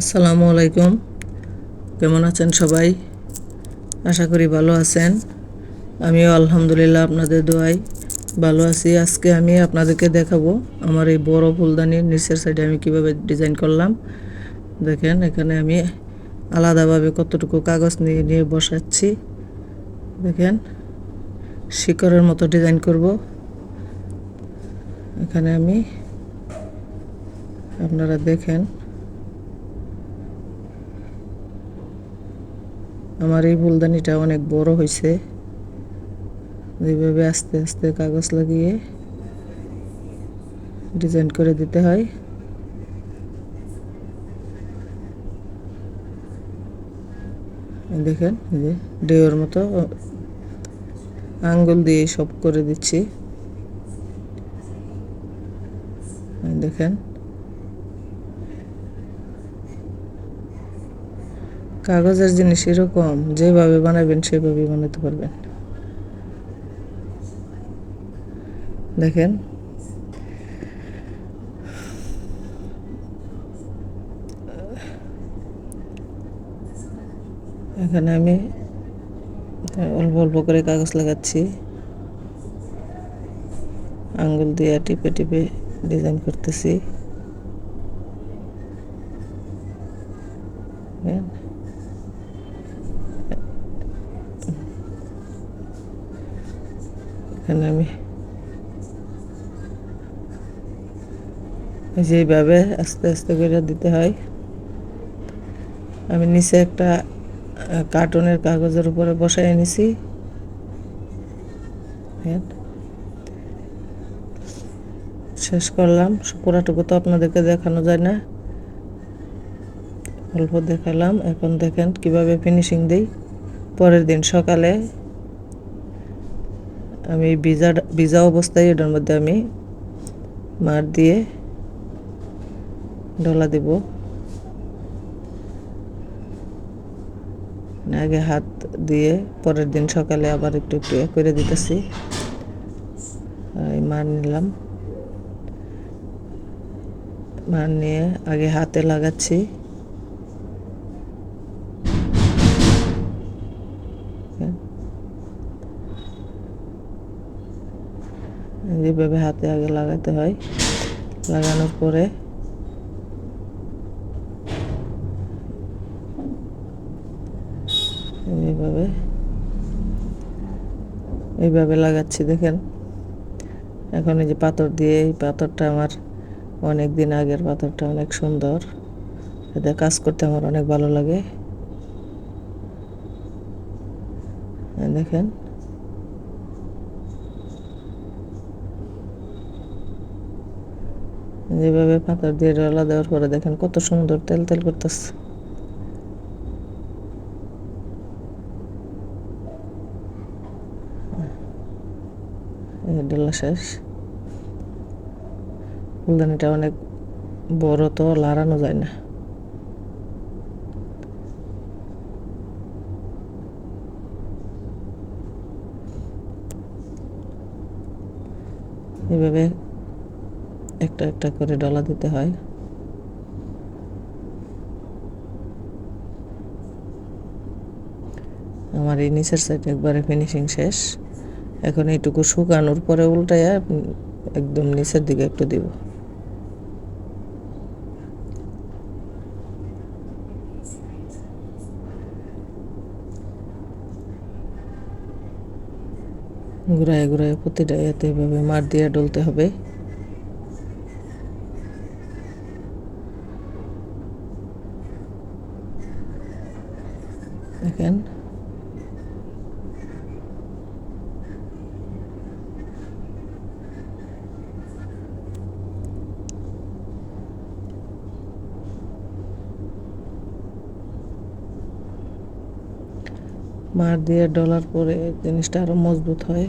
আসসালামু আলাইকুম। কেমন আছেন সবাই? আশা করি ভালো আছেন। আমিও আলহামদুলিল্লাহ আপনাদের দোয়াই ভালো আছি। আজকে আমি আপনাদেরকে দেখাবো আমার এই বড় ফুলদানির নিচের সাইডে আমি কীভাবে ডিজাইন করলাম। দেখেন, এখানে আমি আলাদাভাবে কতটুকু কাগজ নিয়ে নিয়ে বসাচ্ছি। দেখেন, শিকড়ের মতো ডিজাইন করব। এখানে আমি, আপনারা দেখেন আমার এই ফুলদানিটা অনেক বড় হয়েছে। এইভাবে আস্তে আস্তে কাগজ লাগিয়ে ডিজাইন করে দিতে হয়। দেখেন যে ডেওর মতো আঙ্গুল দিয়ে সব করে দিচ্ছি। দেখেন। কাগজের জিনিস এরকম, যেভাবে বানাবেন সেভাবেই বানাতে পারবেন। দেখেন। এখানে আমি অল্প অল্প করে কাগজ লাগাচ্ছি। আঙ্গুল দিয়ে টিপে টিপে ডিজাইন করতেছি হ্যাঁ এখানে আমি যেভাবে আস্তে আস্তে করে দিতে হয়। আমি নিচে একটা কার্টুনের কাগজের উপরে বসাই নিছি। শেষ করলাম। পুরাটুকু তো আপনাদেরকে দেখানো যায় না। অল্প দেখালাম। এখন দেখেন কীভাবে ফিনিশিং দিই। পরের দিন সকালে আমি ভিজা ভিজা অবস্থায় এটার মধ্যে আমি মার দিয়ে ডলা দেব। আগে হাত দিয়ে পরের দিন সকালে আবার একটু একটু করে দিতেছি। মার নিলাম। মার নিয়ে আগে হাতে লাগাচ্ছি। যেভাবে হাতে আগে লাগাতে হয়, লাগানোর পরে এইভাবে এইভাবে লাগাচ্ছি, দেখেন। এখন এই যে পাথর দিয়ে, এই পাথরটা আমার অনেক দিন আগের পাথরটা অনেক সুন্দর। এতে কাজ করতে আমার অনেক ভালো লাগে। দেখেন যেভাবে পাথর দিয়ে ডলা দেওয়ার পরে দেখেন কত সুন্দর তেল তেল করতেছে। ডলা শেষ। ফুলদানিটা অনেক বড় তো লাড়ানো যায় না। এভাবে একটা একটা করে ডলা দিতে হয়। আমার এই নিচের সাইড একবারে ফিনিশিং শেষ। এখন এইটুকু শুকানোর পরে উল্টাইয়া একদম নিচের দিকে একটু দিব। ঘুরায় ঘুরায় প্রতিটা এতে এভাবে মার দিয়ে ডলতে হবে। দেখেন মার দিয়ে ডলার পরে জিনিসটা আরও মজবুত হয়।